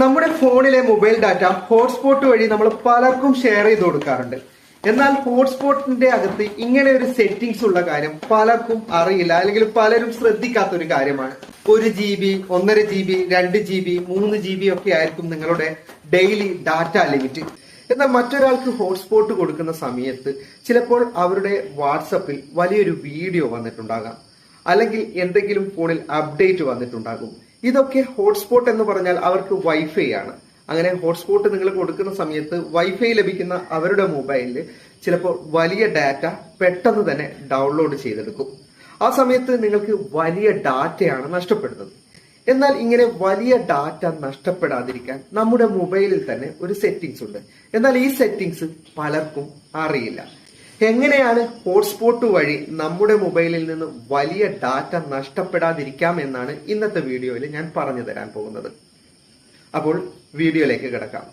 നമ്മുടെ ഫോണിലെ mobile data hotspot വഴി നമ്മൾ പലർക്കും ഷെയർ ചെയ്ത് കൊടുക്കാറുണ്ട്. എന്നാൽ ഹോട്ട്സ്പോട്ടിന്റെ അകത്ത് ഇങ്ങനെ ഒരു സെറ്റിംഗ്സ് ഉള്ള കാര്യം പലർക്കും അറിയില്ല അല്ലെങ്കിൽ പലരും ശ്രദ്ധിക്കാത്ത ഒരു കാര്യമാണ്. ഒരു ജി ബി ഒന്നര ജി ബി രണ്ട് ജി ബി മൂന്ന് ജി ബി ഒക്കെ ആയിരിക്കും നിങ്ങളുടെ ഡെയിലി ഡാറ്റ ലിമിറ്റ് എന്നാൽ മറ്റൊരാൾക്ക് ഹോട്ട്സ്പോട്ട് കൊടുക്കുന്ന സമയത്ത് ചിലപ്പോൾ അവരുടെ വാട്സപ്പിൽ വലിയൊരു വീഡിയോ വന്നിട്ടുണ്ടാകാം. അല്ലെങ്കിൽ എന്തെങ്കിലും ഫോണിൽ അപ്ഡേറ്റ് വന്നിട്ടുണ്ടാകും. ഇതൊക്കെ ഹോട്ട്സ്പോട്ട് എന്ന് പറഞ്ഞാൽ അവർക്ക് വൈഫൈ ആണ്. അങ്ങനെ ഹോട്ട്സ്പോട്ട് നിങ്ങൾ കൊടുക്കുന്ന സമയത്ത് വൈഫൈ ലഭിക്കുന്ന അവരുടെ മൊബൈലിൽ ചിലപ്പോൾ വലിയ ഡാറ്റ പെട്ടെന്ന് തന്നെ ഡൗൺലോഡ് ചെയ്തെടുക്കും. ആ സമയത്ത് നിങ്ങൾക്ക് വലിയ ഡാറ്റയാണ് നഷ്ടപ്പെടുന്നത്. എന്നാൽ ഇങ്ങനെ വലിയ ഡാറ്റ നഷ്ടപ്പെടാതിരിക്കാൻ നമ്മുടെ മൊബൈലിൽ തന്നെ ഒരു സെറ്റിംഗ്സ് ഉണ്ട്. എന്നാൽ ഈ സെറ്റിംഗ്സ് പലർക്കും അറിയില്ല. എങ്ങനെയാണ് ഹോട്ട്സ്പോട്ട് വഴി നമ്മുടെ മൊബൈലിൽ നിന്ന് വലിയ ഡാറ്റ നഷ്ടപ്പെടാതിരിക്കാം എന്നാണ് ഇന്നത്തെ വീഡിയോയിൽ ഞാൻ പറഞ്ഞു തരാൻ പോകുന്നത്. അപ്പോൾ വീഡിയോയിലേക്ക് കിടക്കാം.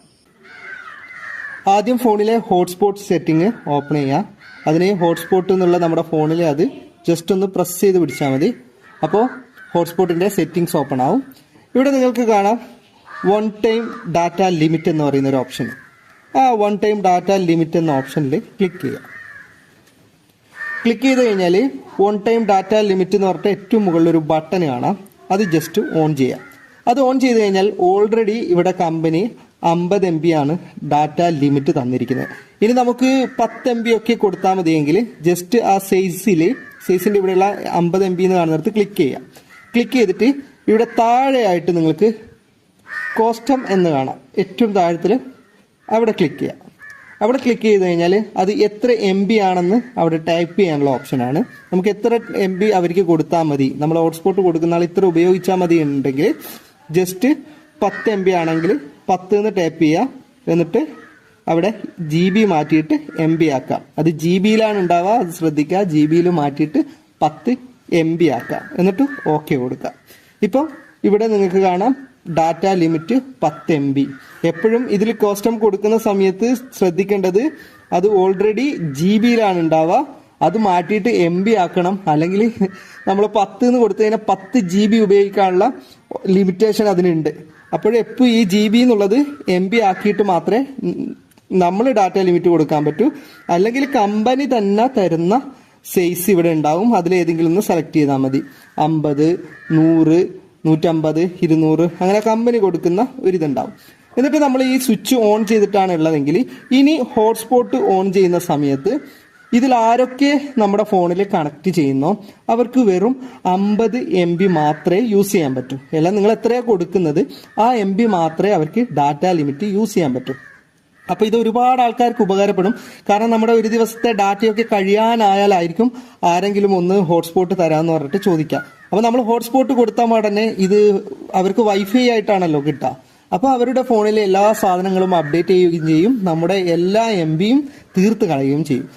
ആദ്യം ഫോണിലെ ഹോട്ട്സ്പോട്ട് സെറ്റിംഗ് ഓപ്പൺ ചെയ്യാം. അതിന് ഹോട്ട്സ്പോട്ട് എന്നുള്ള നമ്മുടെ ഫോണിൽ അത് ജസ്റ്റ് ഒന്ന് പ്രസ് ചെയ്ത് പിടിച്ചാൽ മതി. അപ്പോൾ ഹോട്ട്സ്പോട്ടിന്റെ സെറ്റിംഗ്സ് ഓപ്പൺ ആവും. ഇവിടെ നിങ്ങൾക്ക് കാണാം വൺ ടൈം ഡാറ്റ ലിമിറ്റ് എന്ന് പറയുന്ന ഒരു ഓപ്ഷൻ ആ വൺ ടൈം ഡാറ്റ ലിമിറ്റ് എന്ന ഓപ്ഷനിൽ ക്ലിക്ക് ചെയ്യുക ക്ലിക്ക് ചെയ്ത് കഴിഞ്ഞാൽ വൺ ടൈം ഡാറ്റ ലിമിറ്റ് എന്ന് പറഞ്ഞിട്ട് ഏറ്റവും മുകളിൽ ഒരു ബട്ടൺ കാണാം. അത് ജസ്റ്റ് ഓൺ ചെയ്യാം. അത് ഓൺ ചെയ്ത് കഴിഞ്ഞാൽ ഓൾറെഡി ഇവിടെ കമ്പനി അമ്പത് എം ബി ആണ് ഡാറ്റ ലിമിറ്റ് തന്നിരിക്കുന്നത്. ഇനി നമുക്ക് പത്ത് എം ബി ഒക്കെ കൊടുത്താൽ മതിയെങ്കിൽ ജസ്റ്റ് ആ സൈസിൽ സൈസിന്റെ ഇവിടെയുള്ള അമ്പത് എം ബി എന്ന് കാണുന്നിടത്ത് ക്ലിക്ക് ചെയ്യാം. ക്ലിക്ക് ചെയ്തിട്ട് ഇവിടെ താഴെയായിട്ട് നിങ്ങൾക്ക് കോസ്റ്റം എന്ന് കാണാം. ഏറ്റവും താഴത്തിൽ അവിടെ ക്ലിക്ക് ചെയ്യാം. അവിടെ ക്ലിക്ക് ചെയ്ത് കഴിഞ്ഞാൽ അത് എത്ര എം ബി ആണെന്ന് അവിടെ ടൈപ്പ് ചെയ്യാനുള്ള ഓപ്ഷനാണ് നമുക്ക് എത്ര എം ബി അവർക്ക് കൊടുത്താൽ മതി. നമ്മൾ ഹോട്ട്സ്പോട്ട് കൊടുക്കുന്ന ആൾ ഇത്ര ഉപയോഗിച്ചാൽ മതി ഉണ്ടെങ്കിൽ ജസ്റ്റ് പത്ത് എം ബി ആണെങ്കിൽ പത്ത് എന്ന് ടൈപ്പ് ചെയ്യുക എന്നിട്ട് അവിടെ ജി ബി മാറ്റിയിട്ട് എം ബി ആക്കാം. അത് ജി ബിയിലാണ് ഉണ്ടാവുക. അത് ശ്രദ്ധിക്കുക. ജി ബിയിൽ മാറ്റിയിട്ട് പത്ത് എം ബി ആക്കാം. എന്നിട്ട് ഓക്കെ കൊടുക്കുക. ഇപ്പോൾ ഇവിടെ നിങ്ങൾക്ക് കാണാം. ഡാറ്റ ലിമിറ്റ് പത്ത് എം ബി എപ്പോഴും ഇതിൽ കോസ്റ്റം കൊടുക്കുന്ന സമയത്ത് ശ്രദ്ധിക്കേണ്ടത് അത് ഓൾറെഡി ജി ബിയിലാണ് ഉണ്ടാവുക. അത് മാറ്റിയിട്ട് എം ബി ആക്കണം. അല്ലെങ്കിൽ നമ്മൾ പത്ത് എന്ന് കൊടുത്തു കഴിഞ്ഞാൽ പത്ത് ജി ബി ഉപയോഗിക്കാനുള്ള ലിമിറ്റേഷൻ അതിനുണ്ട്. അപ്പോഴെപ്പോൾ ഈ ജി ബി എന്നുള്ളത് എം ബി ആക്കിയിട്ട് മാത്രമേ നമ്മൾ ഡാറ്റ ലിമിറ്റ് കൊടുക്കാൻ പറ്റൂ. അല്ലെങ്കിൽ കമ്പനി തന്നെ തരുന്ന സൈസ് ഇവിടെ ഉണ്ടാവും. അതിലേതെങ്കിലും ഒന്ന് സെലക്ട് ചെയ്താൽ മതി. അമ്പത് നൂറ് നൂറ്റമ്പത് ഇരുന്നൂറ് അങ്ങനെ കമ്പനി കൊടുക്കുന്ന ഒരിതുണ്ടാവും. എന്നിട്ട് നമ്മൾ ഈ സ്വിച്ച് ഓൺ ചെയ്തിട്ടാണ് ഉള്ളതെങ്കിൽ ഇനി ഹോട്ട്സ്പോട്ട് ഓൺ ചെയ്യുന്ന സമയത്ത് ഇതിൽ ആരൊക്കെ നമ്മുടെ ഫോണിൽ കണക്ട് ചെയ്യുന്നോ അവർക്ക് വെറും അമ്പത് എം ബി മാത്രമേ യൂസ് ചെയ്യാൻ പറ്റൂ. അല്ല നിങ്ങൾ എത്രയാണ് കൊടുക്കുന്നത്? ആ എം ബി മാത്രമേ അവർക്ക് ഡാറ്റ ലിമിറ്റ് യൂസ് ചെയ്യാൻ പറ്റൂ. അപ്പൊ ഇത് ഒരുപാട് ആൾക്കാർക്ക് ഉപകാരപ്പെടും. കാരണം നമ്മുടെ ഒരു ദിവസത്തെ ഡാറ്റയൊക്കെ കഴിയാനായാലായിരിക്കും ആരെങ്കിലും ഒന്ന് ഹോട്ട്സ്പോട്ട് തരാന്ന് പറഞ്ഞിട്ട് ചോദിക്കാം. അപ്പൊ നമ്മൾ ഹോട്ട്സ്പോട്ട് കൊടുത്താൽ ഉടനെ ഇത് അവർക്ക് വൈഫൈ ആയിട്ടാണല്ലോ കിട്ടുക. അപ്പൊ അവരുടെ ഫോണിലെ എല്ലാ സാധനങ്ങളും അപ്ഡേറ്റ് ചെയ്യുകയും ചെയ്യും. നമ്മുടെ എല്ലാ എം ബിയും തീർത്ത് കളയുകയും ചെയ്യും.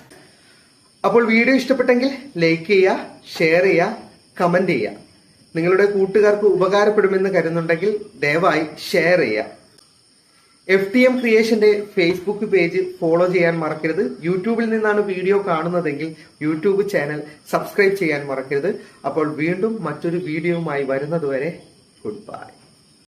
അപ്പോൾ വീഡിയോ ഇഷ്ടപ്പെട്ടെങ്കിൽ ലൈക്ക് ചെയ്യുക ഷെയർ ചെയ്യുക കമന്റ് ചെയ്യുക. നിങ്ങളുടെ കൂട്ടുകാർക്ക് ഉപകാരപ്പെടുമെന്ന് കരുതുന്നുണ്ടെങ്കിൽ ദയവായി ഷെയർ ചെയ്യുക. എഫ് ടി എം ക്രിയേഷന്റെ ഫേസ്ബുക്ക് പേജ് ഫോളോ ചെയ്യാൻ മറക്കരുത്. യൂട്യൂബിൽ നിന്നാണ് വീഡിയോ കാണുന്നതെങ്കിൽ യൂട്യൂബ് ചാനൽ സബ്സ്ക്രൈബ് ചെയ്യാൻ മറക്കരുത്. അപ്പോൾ വീണ്ടും മറ്റൊരു വീഡിയോയുമായി വരുന്നതുവരെ ഗുഡ് ബൈ